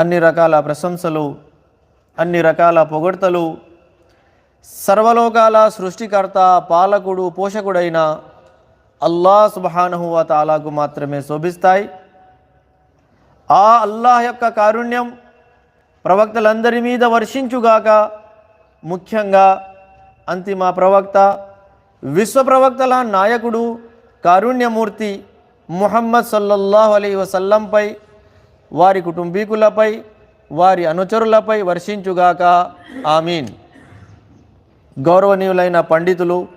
అన్ని రకాల ప్రశంసలు అన్ని రకాల పొగడ్తలు. సర్వలోకాల సృష్టికర్త పాలకుడు పోషకుడైన అల్లా సుబహానహువ తాలాకు మాత్రమే శోభిస్తాయి. ఆ అల్లాహ్ యొక్క కారుణ్యం ప్రవక్తలందరి మీద వర్షించుగాక ముఖ్యంగా అంతిమ ప్రవక్త విశ్వ ప్రవక్తల నాయకుడు కారుణ్యమూర్తి ముహమ్మద్ సల్లల్లాహు అలీ వసల్లంపై వారి కుటుంబీకులపై వారి అనుచరులపై వర్షించుగాక. ఆమీన్. గౌరవనీయులైన పండితులు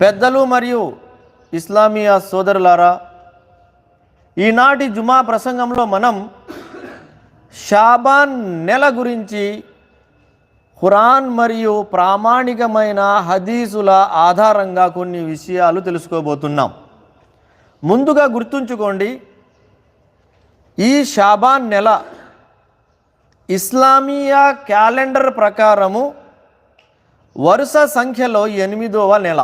పెద్దలు మరియు ఇస్లామియా సోదరులారా ఈనాటి జుమా ప్రసంగంలో మనం షాబాన్ నెల గురించి ఖురాన్ మరియు ప్రామాణికమైన హదీసుల ఆధారంగా కొన్ని విషయాలు తెలుసుకోబోతున్నాం. ముందుగా గుర్తుంచుకోండి ఈ షాబాన్ నెల ఇస్లామియా క్యాలెండర్ ప్రకారము వరుస సంఖ్యలో ఎనిమిదవ నెల.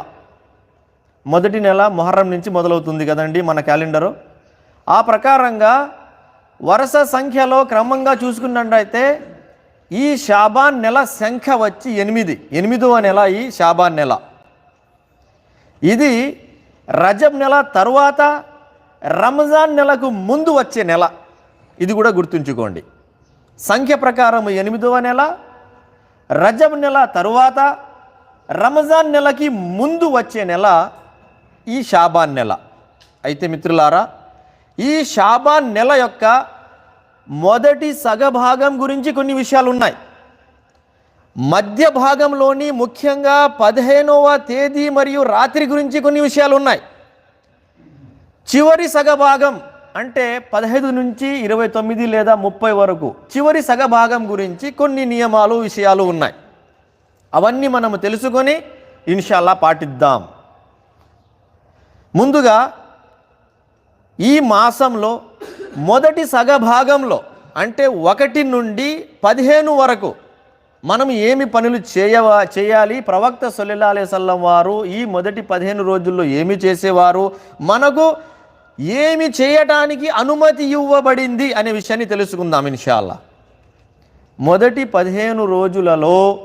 మొదటి నెల మొహర్రం నుంచి మొదలవుతుంది కదండి మన క్యాలెండరు. ఆ ప్రకారంగా వరుస సంఖ్యలో క్రమంగా చూసుకున్నట్టయితే ఈ షాబాన్ నెల సంఖ్య వచ్చి ఎనిమిది. ఎనిమిదవ నెల ఈ షాబాన్ నెల. ఇది రజబ్ నెల తరువాత రంజాన్ నెలకు ముందు వచ్చే నెల. ఇది కూడా గుర్తుంచుకోండి. సంఖ్య ప్రకారం ఎనిమిదవ నెల రజబ్ నెల తరువాత రంజాన్ నెలకి ముందు వచ్చే నెల ఈ షాబాన్ నెల. అయితే మిత్రులారా ఈ షాబాన్ నెల యొక్క మొదటి సగభాగం గురించి కొన్ని విషయాలు ఉన్నాయి మధ్య భాగంలోని ముఖ్యంగా పదిహేనవ తేదీ మరియు రాత్రి గురించి కొన్ని విషయాలు ఉన్నాయి చివరి సగభాగం అంటే పదహైదు నుంచి ఇరవై తొమ్మిది లేదా ముప్పై వరకు చివరి సగభాగం గురించి కొన్ని నియమాలు విషయాలు ఉన్నాయి. అవన్నీ మనము తెలుసుకొని ఇన్షాల్లా పాటిద్దాం. ముందుగా ఈ మాసంలో మొదటి సగభాగంలో అంటే ఒకటి నుండి పదిహేను వరకు మనం ఏమి పనులు చేయవా చేయాలి? ప్రవక్త సొల్లెల్లా అలైసల్లం వారు ఈ మొదటి పదిహేను రోజుల్లో ఏమి చేసేవారు? మనకు ఏమి చేయటానికి అనుమతి ఇవ్వబడింది అనే విషయాన్ని తెలుసుకుందాం ఇన్షాల్లా మొదటి పదిహేను రోజులలో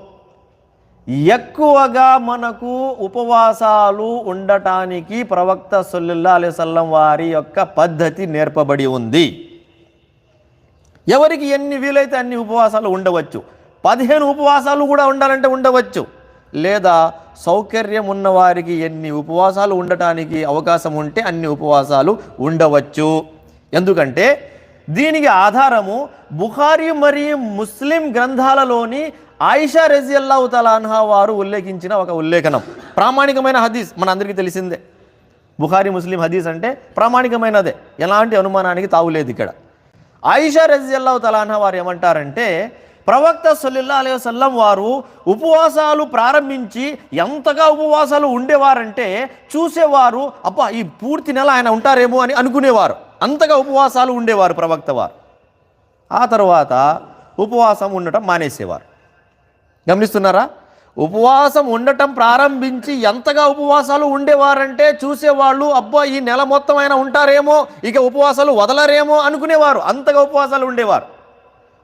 ఎక్కువగా మనకు ఉపవాసాలు ఉండటానికి ప్రవక్త సొల్లుల్లా అలైసల్లం వారి యొక్క పద్ధతి నేర్పబడి ఉంది. ఎవరికి ఎన్ని వీలైతే అన్ని ఉపవాసాలు ఉండవచ్చు. పదిహేను ఉపవాసాలు కూడా ఉండాలంటే ఉండవచ్చు. లేదా సౌకర్యం ఉన్నవారికి ఎన్ని ఉపవాసాలు ఉండటానికి అవకాశం ఉంటే అన్ని ఉపవాసాలు ఉండవచ్చు. ఎందుకంటే దీనికి ఆధారము బుఖారి మరియు ముస్లిం గ్రంథాలలోని ఆయిషా రజియల్లాహు తలాన్హా వారు ఉల్లేఖించిన ఒక ఉల్లేఖనం. ప్రామాణికమైన హదీస్ మన అందరికీ తెలిసిందే. బుఖారి ముస్లిం హదీస్ అంటే ప్రామాణికమైనదే. ఎలాంటి అనుమానానికి తావులేదు ఇక్కడ. ఆయిషా రజియల్లాహు తలాన్హా వారు ఏమంటారంటే ప్రవక్త సొల్లిల్లా అలే వసల్లం వారు ఉపవాసాలు ప్రారంభించి ఎంతగా ఉపవాసాలు ఉండేవారంటే చూసేవారు అబ్బా ఈ పూర్తి నెల ఆయన ఉంటారేమో అని అనుకునేవారు. అంతగా ఉపవాసాలు ఉండేవారు ప్రవక్త వారు. ఆ తర్వాత ఉపవాసం ఉండటం మానేసేవారు. గమనిస్తున్నారా? ఉపవాసం ఉండటం ప్రారంభించి ఎంతగా ఉపవాసాలు ఉండేవారంటే చూసేవాళ్ళు అబ్బా ఈ నెల మొత్తం ఆయన ఉంటారేమో ఇక ఉపవాసాలు వదలరేమో అనుకునేవారు. అంతగా ఉపవాసాలు ఉండేవారు.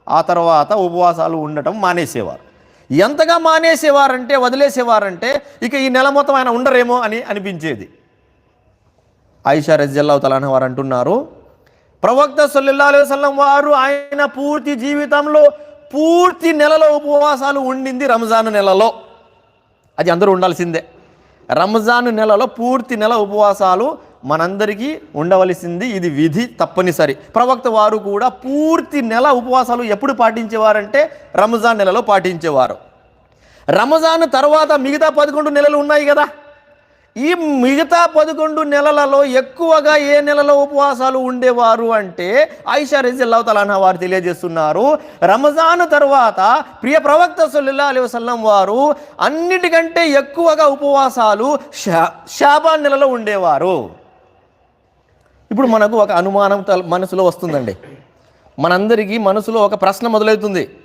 ఆ తర్వాత ఉపవాసాలు ఉండటం మానేసేవారు. ఎంతగా మానేసేవారంటే వదిలేసేవారంటే ఇక ఈ నెల మొత్తం ఆయన ఉండరేమో అని అనిపించేది. ఆయిషా రజల్లావు తలాన వారు అంటున్నారు ప్రవక్త సల్లల్లా అలైహి వారు ఆయన పూర్తి జీవితంలో పూర్తి నెలలో ఉపవాసాలు ఉండింది రంజాన్ నెలలో. అది అందరూ ఉండాల్సిందే. రంజాన్ నెలలో పూర్తి నెల ఉపవాసాలు మనందరికీ ఉండవలసింది ఇది విధి తప్పనిసరి. ప్రవక్త వారు కూడా పూర్తి నెల ఉపవాసాలు ఎప్పుడు పాటించేవారంటే రంజాన్ నెలలో పాటించేవారు. రంజాన్ తర్వాత మిగతా పదకొండు నెలలు ఉన్నాయి కదా. ఈ మిగతా పదకొండు నెలలలో ఎక్కువగా ఏ నెలలో ఉపవాసాలు ఉండేవారు అంటే ఐషా రజిల్లా తలానా వారు తెలియజేస్తున్నారు. రంజాన్ తర్వాత ప్రియ ప్రవక్త సుల్లా అలీ వసల్లం వారు అన్నిటికంటే ఎక్కువగా ఉపవాసాలు షా షాబాన్ నెలలో ఉండేవారు. ఇప్పుడు మనకు ఒక అనుమానం తల- మనసులో వస్తుందండి. మనందరికీ మనసులో ఒక ప్రశ్న మొదలవుతుంది.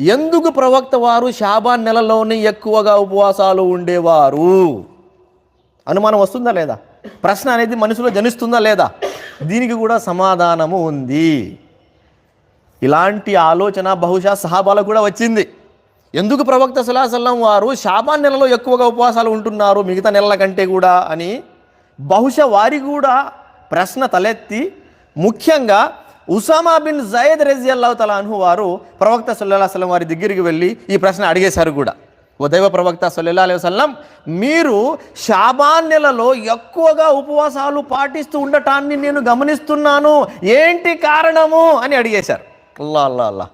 ఎందుకు ప్రవక్త వారు షాబాన్ నెలలోనే ఎక్కువగా ఉపవాసాలు ఉండేవారు? అనుమానం వస్తుందా లేదా? ప్రశ్న అనేది మనసులో జనిస్తుందా లేదా? దీనికి కూడా సమాధానము ఉంది. ఇలాంటి ఆలోచన బహుశా సహాబాలకు కూడా వచ్చింది. ఎందుకు ప్రవక్త సులాసల్లం వారు షాబాన్ నెలలో ఎక్కువగా ఉపవాసాలు ఉంటున్నారు మిగతా నెలల కంటే కూడా అని బహుశా వారికి కూడా ప్రశ్న తలెత్తి ముఖ్యంగా ఉసామా బిన్ జయద్ రజీ అల్లాహ్ వారు ప్రవక్త సల్లల్లాహు అలైహి వారి దగ్గరికి వెళ్ళి ఈ ప్రశ్న అడిగేశారు కూడా. ఓ దైవ ప్రవక్త సల్లల్లాహు అలై వసలం మీరు షాబాన్ నెలలో ఎక్కువగా ఉపవాసాలు పాటిస్తూ ఉండటాన్ని నేను గమనిస్తున్నాను. ఏంటి కారణము? అని అడిగేశారు. అల్లా అల్లా అల్లా.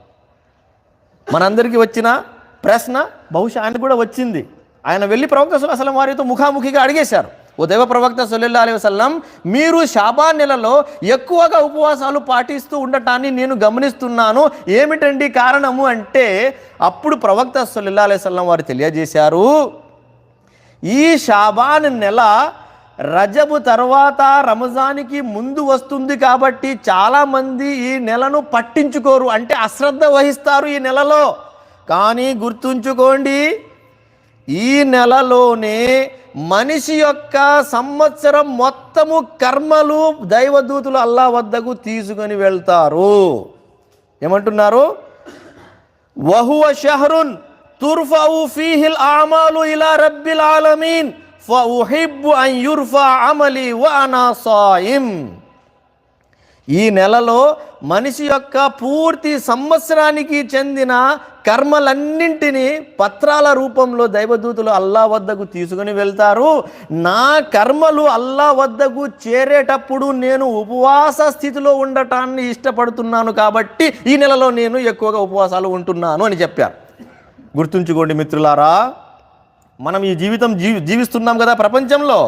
మనందరికీ వచ్చిన ప్రశ్న బహుశా ఆయన కూడా వచ్చింది. ఆయన వెళ్ళి ప్రవక్త అసలు వారితో ముఖాముఖిగా అడిగేశారు. ఓ దైవ ప్రవక్త సొల్లెల్లా అలీ వసల్లం మీరు షాబాన్ నెలలో ఎక్కువగా ఉపవాసాలు పాటిస్తూ ఉండటాన్ని నేను గమనిస్తున్నాను. ఏమిటండి కారణము అంటే అప్పుడు ప్రవక్త సొల్లెల్లా అలీ వసల్లం వారు తెలియజేశారు ఈ షాబాన్ నెల రజబు తర్వాత రంజానికి ముందు వస్తుంది కాబట్టి చాలామంది ఈ నెలను పట్టించుకోరు అంటే అశ్రద్ధ వహిస్తారు ఈ నెలలో. కానీ గుర్తుంచుకోండి ఈ నెలలోనే మనిషి యొక్క సంవత్సరం మొత్తము కర్మలు దైవదూతులు అల్లా వద్దకు తీసుకొని వెళ్తారు. ఏమంటున్నారు? వహువ షహరున్ తుర్ఫౌ ఫీహిల్ ఆమాలు ఇలా రబ్బిల్ ఆలమీన్ ఫఉహిబ్బు అన్ యుర్ఫా అమలి వ అనా ఈ నెలలో మనిషి యొక్క పూర్తి సంవత్సరానికి చెందిన కర్మలన్నింటినీ పత్రాల రూపంలో దైవదూతులు అల్లా వద్దకు తీసుకుని వెళ్తారు. నా కర్మలు అల్లా వద్దకు చేరేటప్పుడు నేను ఉపవాస స్థితిలో ఉండటాన్ని ఇష్టపడుతున్నాను కాబట్టి ఈ నెలలో నేను ఎక్కువగా ఉపవాసాలు ఉంటున్నాను అని చెప్పారు. గుర్తుంచుకోండి మిత్రులారా మనం ఈ జీవితం జీవి జీవిస్తున్నాం కదా ప్రపంచంలో.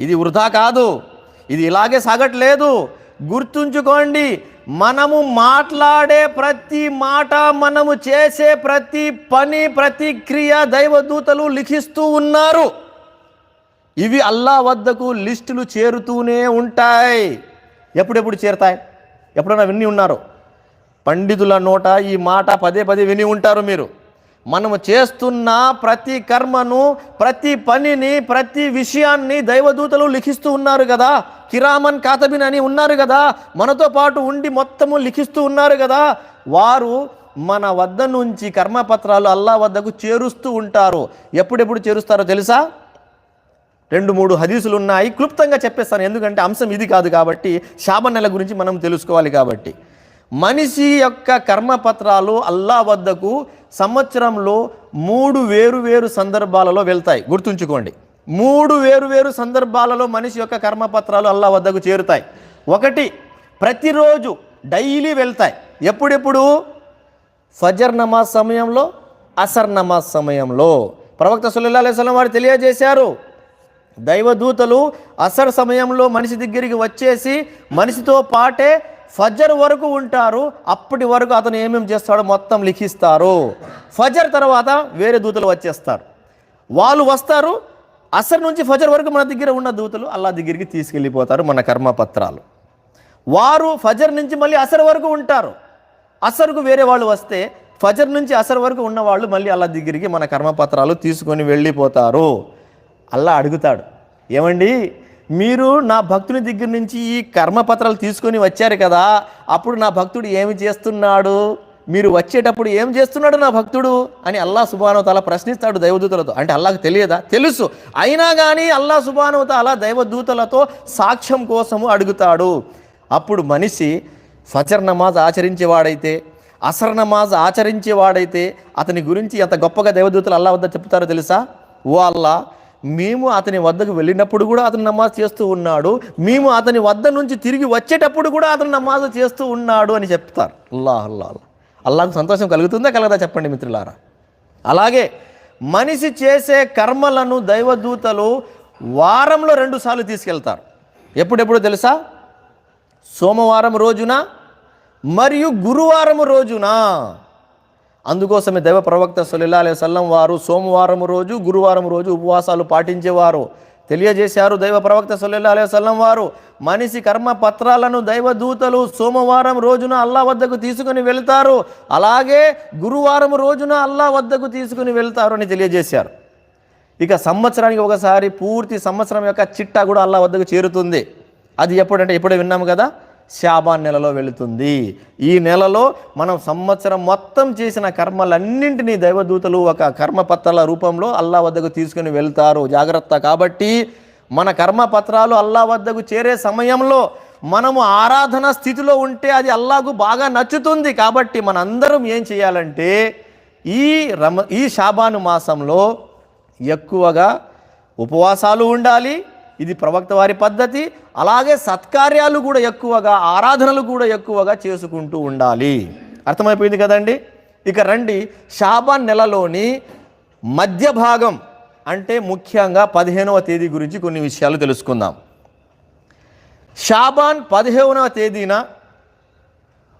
ఇది వృధా కాదు. ఇది ఇలాగే సాగట్లేదు. గుర్తుంచుకోండి మనము మాట్లాడే ప్రతి మాట మనము చేసే ప్రతి పని ప్రతి క్రియ దైవదూతలు లిఖిస్తూ ఉన్నారు. ఇవి అల్లా వద్దకు లిస్టులు చేరుతూనే ఉంటాయి. ఎప్పుడెప్పుడు చేరుతాయి? ఎప్పుడైనా విని ఉన్నారు? పండితుల నోట ఈ మాట పదే పదే విని ఉంటారు మీరు. మనము చేస్తున్న ప్రతి కర్మను ప్రతి పనిని ప్రతి విషయాన్ని దైవదూతలు లిఖిస్తూ ఉన్నారు కదా. కిరామన్ కాతబిన్ అని ఉన్నారు కదా. మనతో పాటు ఉండి మొత్తము లిఖిస్తూ ఉన్నారు కదా. వారు మన వద్ద నుంచి కర్మపత్రాలు అల్లా వద్దకు చేరుస్తూ ఉంటారు. ఎప్పుడెప్పుడు చేరుస్తారో తెలుసా? రెండు మూడు హదీసులు ఉన్నాయి. క్లుప్తంగా చెప్పేస్తాను. ఎందుకంటే అంశం ఇది కాదు కాబట్టి శాబ నెల గురించి మనం తెలుసుకోవాలి కాబట్టి. మనిషి యొక్క కర్మపత్రాలు అల్లా వద్దకు సంవత్సరంలో మూడు వేరు వేరు సందర్భాలలో వెళ్తాయి. గుర్తుంచుకోండి. మూడు వేరు వేరు సందర్భాలలో మనిషి యొక్క కర్మపత్రాలు అల్లా వద్దకు చేరుతాయి. ఒకటి ప్రతిరోజు డైలీ వెళ్తాయి. ఎప్పుడెప్పుడు? ఫజర్ నమాజ్ సమయంలో అసర్ నమాజ్ సమయంలో. ప్రవక్త సుల్లా అలైస్లం వారు తెలియజేశారు. దైవదూతలు అసర్ సమయంలో మనిషి దగ్గరికి వచ్చేసి మనిషితో పాటే ఫజర్ వరకు ఉంటారు అప్పటి వరకు అతను ఏమేమి చేస్తాడో మొత్తం లిఖిస్తారు. ఫజర్ తర్వాత వేరే దూతలు వచ్చేస్తారు. వాళ్ళు వస్తారు అసర్ నుంచి ఫజర్ వరకు మన దగ్గర ఉన్న దూతలు అల్లా దగ్గరికి తీసుకెళ్ళిపోతారు మన కర్మపత్రాలు. వారు ఫజర్ నుంచి మళ్ళీ అసర్ వరకు ఉంటారు. అసర్కు వేరే వాళ్ళు వస్తే ఫజర్ నుంచి అసర్ వరకు ఉన్న వాళ్ళు మళ్ళీ అల్లా దగ్గరికి మన కర్మపత్రాలు తీసుకొని వెళ్ళిపోతారు. అల్లా అడుగుతాడు ఏమండి? మీరు నా భక్తుని దగ్గర నుంచి ఈ కర్మపత్రాలు తీసుకొని వచ్చారు కదా అప్పుడు నా భక్తుడు ఏమి చేస్తున్నాడు? మీరు వచ్చేటప్పుడు ఏం చేస్తున్నాడు నా భక్తుడు? అని అల్లా సుబానవతాల ప్రశ్నిస్తాడు దైవదూతలతో. అంటే అల్లాకు తెలియదా? తెలుసు. అయినా కానీ అల్లా సుబానవతాల దైవదూతలతో సాక్ష్యం కోసము అడుగుతాడు. అప్పుడు మనిషి ఫజర్ నమాజ్ ఆచరించేవాడైతే అసర్ నమాజ్ ఆచరించేవాడైతే అతని గురించి ఎంత గొప్పగా దైవదూతలు అల్లా వద్ద చెప్తారో తెలుసా? ఓ అల్లా మేము అతని వద్దకు వెళ్ళినప్పుడు కూడా అతను నమాజ్ చేస్తూ ఉన్నాడు. మేము అతని వద్ద నుంచి తిరిగి వచ్చేటప్పుడు కూడా అతను నమాజ్ చేస్తూ ఉన్నాడు అని చెప్తారు. అల్లాహ్ అల్లా అల్లా అల్లాహకు సంతోషం కలుగుతుందా కలగదా చెప్పండి మిత్రులారా? అలాగే మనిషి చేసే కర్మలను దైవదూతలు వారంలో రెండుసార్లు తీసుకెళ్తారు. ఎప్పుడెప్పుడు తెలుసా? సోమవారం రోజున మరియు గురువారం రోజున. అందుకోసమే దైవ ప్రవక్త సొల్లా అలైహి వారు సోమవారం రోజు గురువారం రోజు ఉపవాసాలు పాటించేవారు. తెలియజేశారు దైవ ప్రవక్త సొల్లా అలైహి వారు మనిషి కర్మ పత్రాలను దైవదూతలు సోమవారం రోజున అల్లా వద్దకు తీసుకుని వెళ్తారు. అలాగే గురువారం రోజున అల్లా వద్దకు తీసుకుని వెళ్తారు అని తెలియజేశారు. ఇక సంవత్సరానికి ఒకసారి పూర్తి సంవత్సరం యొక్క చిట్టా కూడా అల్లా వద్దకు చేరుతుంది. అది ఎప్పుడంటే ఎప్పుడే విన్నాము కదా? శాబాన్ నెలలో వెళుతుంది. ఈ నెలలో మనం సంవత్సరం మొత్తం చేసిన కర్మలన్నింటినీ దైవదూతలు ఒక కర్మపత్రాల రూపంలో అల్లా వద్దకు తీసుకుని వెళ్తారు. జాగ్రత్త కాబట్టి మన కర్మపత్రాలు అల్లా వద్దకు చేరే సమయంలో మనము ఆరాధన స్థితిలో ఉంటే అది అల్లాకు బాగా నచ్చుతుంది. కాబట్టి మనందరం ఏం చేయాలంటే ఈ రమ ఈ షాబాను మాసంలో ఎక్కువగా ఉపవాసాలు ఉండాలి. ఇది ప్రవక్త వారి పద్ధతి. అలాగే సత్కార్యాలు కూడా ఎక్కువగా ఆరాధనలు కూడా ఎక్కువగా చేసుకుంటూ ఉండాలి. అర్థమైపోయింది కదండి? ఇక రండి షాబాన్ నెలలోని మధ్య భాగం అంటే ముఖ్యంగా పదిహేనవ తేదీ గురించి కొన్ని విషయాలు తెలుసుకుందాం. షాబాన్ పదిహేనవ తేదీన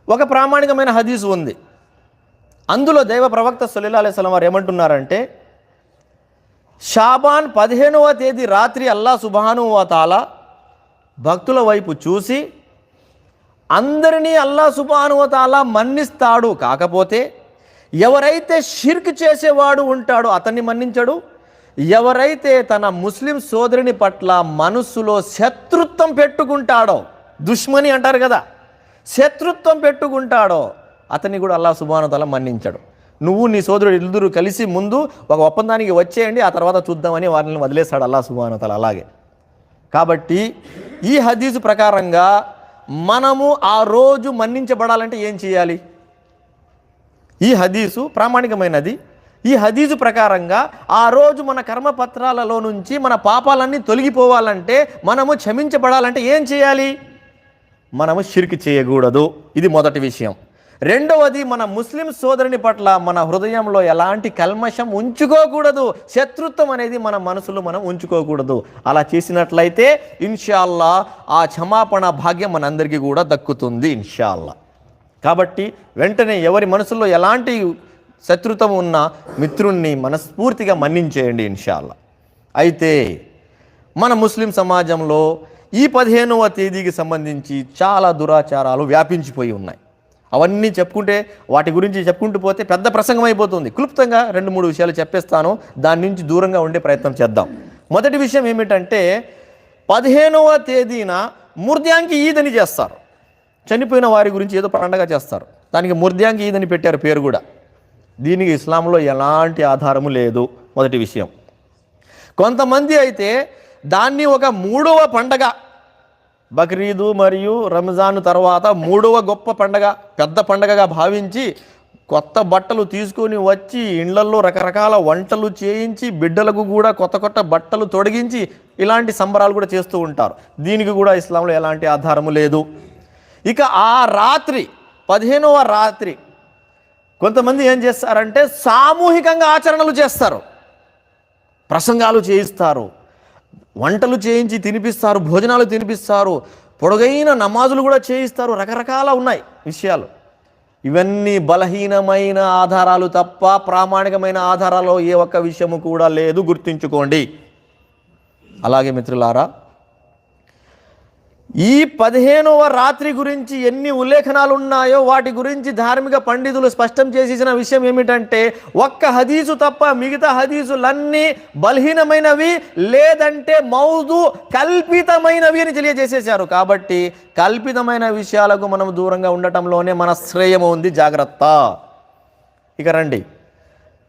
ఒక ప్రామాణికమైన హదీసు ఉంది. అందులో దైవ ప్రవక్త సొల్లా అలైస్లం వారు ఏమంటున్నారంటే షాబాన్ పదిహేనవ తేదీ రాత్రి అల్లా సుబానువతాల భక్తుల వైపు చూసి అందరినీ అల్లా సుబానువతాల మన్నిస్తాడు. కాకపోతే ఎవరైతే షిర్క్ చేసేవాడు ఉంటాడో అతన్ని మన్నించడు. ఎవరైతే తన ముస్లిం సోదరుని పట్ల మనస్సులో శత్రుత్వం పెట్టుకుంటాడో దుష్మని అంటారు కదా శత్రుత్వం పెట్టుకుంటాడో అతన్ని కూడా అల్లా సుబానుతల మన్నించడు. నువ్వు నీ సోదరుడు ఇద్దరు కలిసి ముందు ఒక ఒప్పందానికి వచ్చేయండి ఆ తర్వాత చూద్దామని వారిని వదిలేస్తాడు అల్లా సుబానుతల అలాగే. కాబట్టి ఈ హదీసు ప్రకారంగా మనము ఆ రోజు మన్నించబడాలంటే ఏం చేయాలి? ఈ హదీసు ప్రామాణికమైనది. ఈ హదీజు ప్రకారంగా ఆ రోజు మన కర్మపత్రాలలో నుంచి మన పాపాలన్నీ తొలగిపోవాలంటే మనము క్షమించబడాలంటే ఏం చేయాలి? మనము షిర్క్ చేయకూడదు. ఇది మొదటి విషయం. రెండవది మన ముస్లిం సోదరుని పట్ల మన హృదయంలో ఎలాంటి కల్మషం ఉంచుకోకూడదు. శత్రుత్వం అనేది మన మనసులో మనం ఉంచుకోకూడదు. అలా చేసినట్లయితే ఇన్షాల్లా ఆ క్షమాపణ భాగ్యం మనందరికీ కూడా దక్కుతుంది ఇన్షాల్లా. కాబట్టి వెంటనే ఎవరి మనసులో ఎలాంటి శత్రుత్వం ఉన్న మిత్రుణ్ణి మనస్ఫూర్తిగా మన్నించేయండి ఇన్షాల్లా. అయితే మన ముస్లిం సమాజంలో ఈ పదిహేనవ తేదీకి సంబంధించి చాలా దురాచారాలు వ్యాపించిపోయి ఉన్నాయి. అవన్నీ చెప్పుకుంటే వాటి గురించి చెప్పుకుంటూ పోతే పెద్ద ప్రసంగం అయిపోతుంది. క్లుప్తంగా రెండు మూడు విషయాలు చెప్పేస్తాను. దాని నుంచి దూరంగా ఉండే ప్రయత్నం చేద్దాం. మొదటి విషయం ఏమిటంటే పదిహేనవ తేదీన ముర్ద్యాంకి ఈదని చేస్తారు. చనిపోయిన వారి గురించి ఏదో పండగ చేస్తారు. దానికి ముర్ద్యాంకి ఈదని పెట్టారు పేరు కూడా. దీనికి ఇస్లాంలో ఎలాంటి ఆధారము లేదు. మొదటి విషయం. కొంతమంది అయితే దాన్ని ఒక మూడవ పండగ బక్రీదు మరియు రంజాన్ తర్వాత మూడవ గొప్ప పండగ పెద్ద పండగగా భావించి కొత్త బట్టలు తీసుకొని వచ్చి ఇండ్లల్లో రకరకాల వంటలు చేయించి బిడ్డలకు కూడా కొత్త కొత్త బట్టలు తొడిగించి ఇలాంటి సంబరాలు కూడా చేస్తూ ఉంటారు. దీనికి కూడా ఇస్లాంలో ఎలాంటి ఆధారము లేదు. ఇక ఆ రాత్రి పదిహేనవ రాత్రి కొంతమంది ఏం చేస్తారంటే సామూహికంగా ఆచరణలు చేస్తారు. ప్రసంగాలు చేయిస్తారు. వంటలు చేయించి తినిపిస్తారు భోజనాలు తినిపిస్తారు పొడుగైన నమాజులు కూడా చేయిస్తారు రకరకాల ఉన్నాయి విషయాలు. ఇవన్నీ బలహీనమైన ఆధారాలు తప్ప ప్రామాణికమైన ఆధారాలు ఏ ఒక్క విషయము కూడా లేదు గుర్తుంచుకోండి. అలాగే మిత్రులారా ఈ పదిహేనవ రాత్రి గురించి ఎన్ని ఉల్లేఖనాలు ఉన్నాయో వాటి గురించి ధార్మిక పండితులు స్పష్టం చేసేసిన విషయం ఏమిటంటే ఒక్క హదీసు తప్ప మిగతా హదీసులన్నీ బలహీనమైనవి లేదంటే మౌదు కల్పితమైనవి అని తెలియజేసేశారు. కాబట్టి కల్పితమైన విషయాలకు మనం దూరంగా ఉండటంలోనే మన శ్రేయము ఉంది. జాగ్రత్త. ఇక రండి.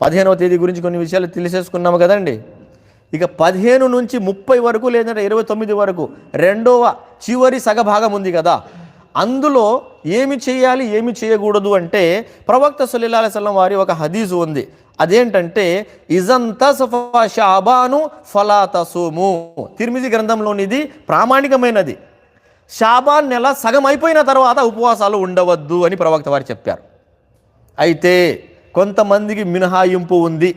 పదిహేనవ తేదీ గురించి కొన్ని విషయాలు తెలిసేసుకున్నాము కదండి? ఇక పదిహేను నుంచి ముప్పై వరకు లేదంటే ఇరవై తొమ్మిది వరకు రెండవ చివరి సగభాగం ఉంది కదా. అందులో ఏమి చేయాలి ఏమి చేయకూడదు అంటే ప్రవక్త సుల్లా అలైహి వారి ఒక హదీజు ఉంది. అదేంటంటే ఇజంత షాబాను ఫలాతసుము తిరిమిది గ్రంథంలోనిది ప్రామాణికమైనది. షాబాన్ నెల సగం అయిపోయిన తర్వాత ఉపవాసాలు ఉండవద్దు అని ప్రవక్త వారు చెప్పారు. అయితే కొంతమందికి మినహాయింపు ఉంది.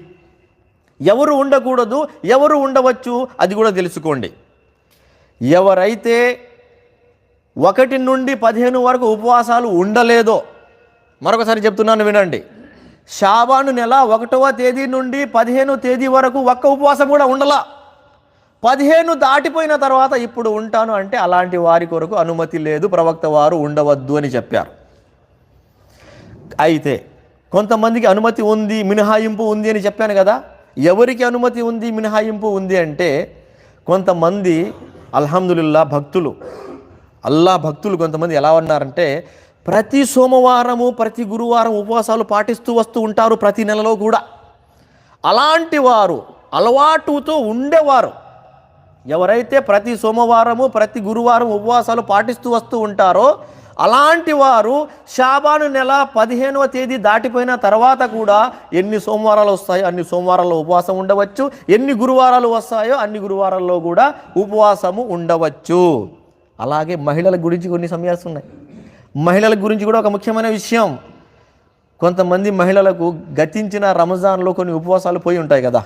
ఎవరు ఉండకూడదు ఎవరు ఉండవచ్చు అది కూడా తెలుసుకోండి. ఎవరైతే ఒకటి నుండి పదిహేను వరకు ఉపవాసాలు ఉండలేదో మరొకసారి చెప్తున్నాను వినండి. షాబాను నెల ఒకటవ తేదీ నుండి పదిహేను తేదీ వరకు ఒక్క ఉపవాసం కూడా ఉండలా. పదిహేను దాటిపోయిన తర్వాత ఇప్పుడు ఉంటాను అంటే అలాంటి వారి కొరకు అనుమతి లేదు ప్రవక్త వారు ఉండవద్దు అని చెప్పారు. అయితే కొంతమందికి అనుమతి ఉంది మినహాయింపు ఉంది అని చెప్పాను కదా ఎవరికి అనుమతి ఉంది మినహాయింపు ఉంది అంటే కొంతమంది అల్హమ్దుల్లా భక్తులు అల్లా భక్తులు కొంతమంది ఎలా ఉన్నారంటే ప్రతి సోమవారము ప్రతి గురువారం ఉపవాసాలు పాటిస్తూ వస్తూ ఉంటారు ప్రతి నెలలో కూడా. అలాంటి వారు అలవాటుతో ఉండేవారు. ఎవరైతే ప్రతి సోమవారము ప్రతి గురువారం ఉపవాసాలు పాటిస్తూ వస్తూ ఉంటారో అలాంటి వారు షాబాను నెల పదిహేనవ తేదీ దాటిపోయిన తర్వాత కూడా ఎన్ని సోమవారాలు వస్తాయో అన్ని సోమవారాల్లో ఉపవాసం ఉండవచ్చు. ఎన్ని గురువారాలు వస్తాయో అన్ని గురువారాల్లో కూడా ఉపవాసము ఉండవచ్చు. అలాగే మహిళల గురించి కొన్ని సమయాలు ఉన్నాయి. మహిళల గురించి కూడా ఒక ముఖ్యమైన విషయం. కొంతమంది మహిళలకు గతించిన రంజాన్లో కొన్ని ఉపవాసాలు పోయి ఉంటాయి కదా.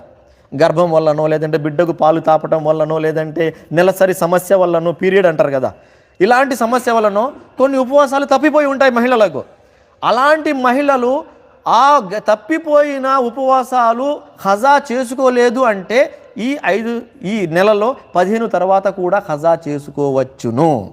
గర్భం వల్లనో లేదంటే బిడ్డకు పాలు తాపటం వల్లనో లేదంటే నెలసరి సమస్య వల్లనో పీరియడ్ అంటారు కదా. ఇలాంటి సమస్య వలన కొన్ని ఉపవాసాలు తప్పిపోయి ఉంటాయి మహిళలకు. అలాంటి మహిళలు ఆ గ- తప్పిపోయిన ఉపవాసాలు హజా చేసుకోలేదు అంటే ఈ ఐదు ఈ నెలలో పదిహేను తర్వాత కూడా హజా చేసుకోవచ్చును.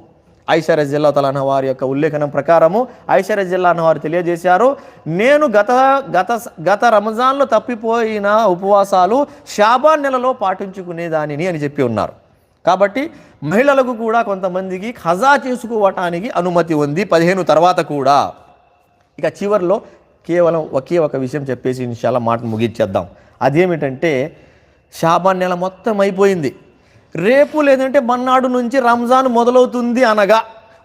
ఐశ్వర్య జిల్లా తలాన వారి యొక్క ఉల్లేఖనం ప్రకారము ఐశ్వర్య జిల్లా వారు తెలియజేశారు నేను గత గత గత రంజాన్లో తప్పిపోయిన ఉపవాసాలు షాబాన్ నెలలో పాటించుకునేదానిని అని చెప్పి ఉన్నారు. కాబట్టి మహిళలకు కూడా కొంతమందికి ఖజా చేసుకోవటానికి అనుమతి ఉంది. పదిహేను తర్వాత కూడా. ఇక చివరిలో కేవలం ఒకే ఒక విషయం చెప్పేసి ఇన్షాల్లా మాట ముగించేద్దాం అదేమిటంటే షాబాన్ నెల మొత్తం అయిపోయింది. రేపు లేదంటే మన్నాడు నుంచి రంజాన్ మొదలవుతుంది అనగా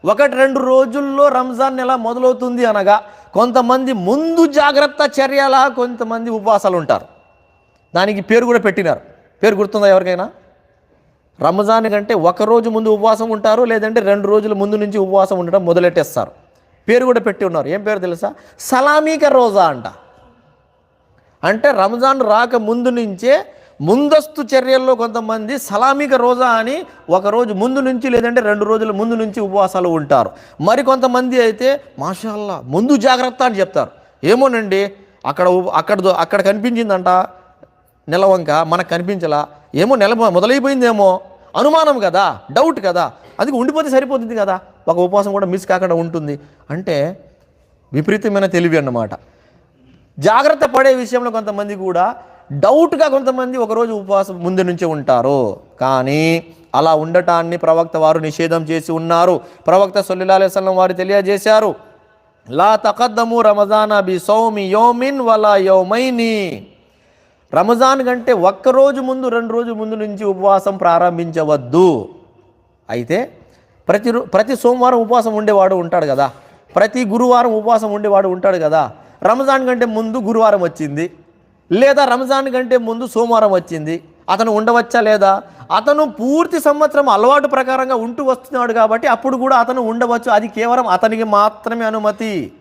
ఒకటి రెండు రోజుల్లో రంజాన్ నెల మొదలవుతుంది అనగా కొంతమంది ముందు జాగ్రత్త చర్యలా కొంతమంది ఉపవాసాలు ఉంటారు. దానికి పేరు కూడా పెట్టినారు. పేరు గుర్తుందా ఎవరికైనా? రంజాన్ కంటే ఒకరోజు ముందు ఉపవాసం ఉంటారు లేదంటే రెండు రోజుల ముందు నుంచి ఉపవాసం ఉండడం మొదలెట్టేస్తారు. పేరు కూడా పెట్టి ఉన్నారు. ఏం పేరు తెలుసా? సలామీక రోజా అంట. అంటే రంజాన్ రాక ముందు నుంచే ముందస్తు చర్యల్లో కొంతమంది సలామిక రోజా అని ఒక రోజు ముందు నుంచి లేదంటే రెండు రోజుల ముందు నుంచి ఉపవాసాలు ఉంటారు. మరి కొంతమంది అయితే మాషాల్లా ముందు జాగ్రత్త అని చెప్తారు. ఏమోనండి అక్కడ అక్కడ దో- అక్కడ కనిపించిందంట నెలవంక మనకు కనిపించలా ఏమో నెల మొదలైపోయిందేమో. అనుమానం కదా డౌట్ కదా అది ఉండిపోతే సరిపోతుంది కదా. ఒక ఉపవాసం కూడా మిస్ కాకుండా ఉంటుంది. అంటే విపరీతమైన తెలివి అన్నమాట. జాగ్రత్త పడే విషయంలో కొంతమంది కూడా డౌట్గా కొంతమంది ఒకరోజు ఉపవాసం ముందు నుంచే ఉంటారు. కానీ అలా ఉండటాన్ని ప్రవక్త వారు నిషేధం చేసి ఉన్నారు. ప్రవక్త సొల్లిలా వారు తెలియజేశారు. లా తకద్దము రమజానా బి సౌమి యోమిన్ వలా యోమైని. రమజాన్ కంటే ఒక్కరోజు ముందు రెండు రోజు ముందు నుంచి ఉపవాసం ప్రారంభించవద్దు. అయితే ప్రతి ప్రతి సోమవారం ఉపవాసం ఉండేవాడు ఉంటాడు కదా. ప్రతి గురువారం ఉపవాసం ఉండేవాడు ఉంటాడు కదా. రంజాన్ కంటే ముందు గురువారం వచ్చింది. లేదా రంజాన్ కంటే ముందు సోమవారం వచ్చింది. అతను ఉండవచ్చా లేదా? అతను పూర్తి సంవత్సరం అలవాటు ప్రకారంగా ఉంటూ వస్తున్నాడు కాబట్టి అప్పుడు కూడా అతను ఉండవచ్చు. అది కేవలం అతనికి మాత్రమే అనుమతి.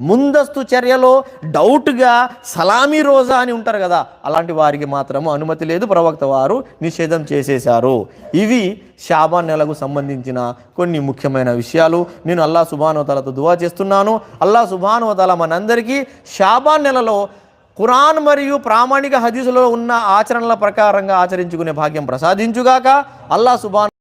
ముందస్తు చర్యలో డౌట్గా సలామీ రోజా అని ఉంటారు కదా అలాంటి వారికి మాత్రము అనుమతి లేదు. ప్రవక్త వారు నిషేధం చేసేశారు. ఇవి షాబాన్ నెలకు సంబంధించిన కొన్ని ముఖ్యమైన విషయాలు. నేను అల్లా సుభానోతలతో దువా చేస్తున్నాను. అల్లా సుభానోతల మనందరికీ షాబాన్ నెలలో ఖురాన్ మరియు ప్రామాణిక హదీసులో ఉన్న ఆచరణల ప్రకారంగా ఆచరించుకునే భాగ్యం ప్రసాదించుగాక. అల్లా సుభాన్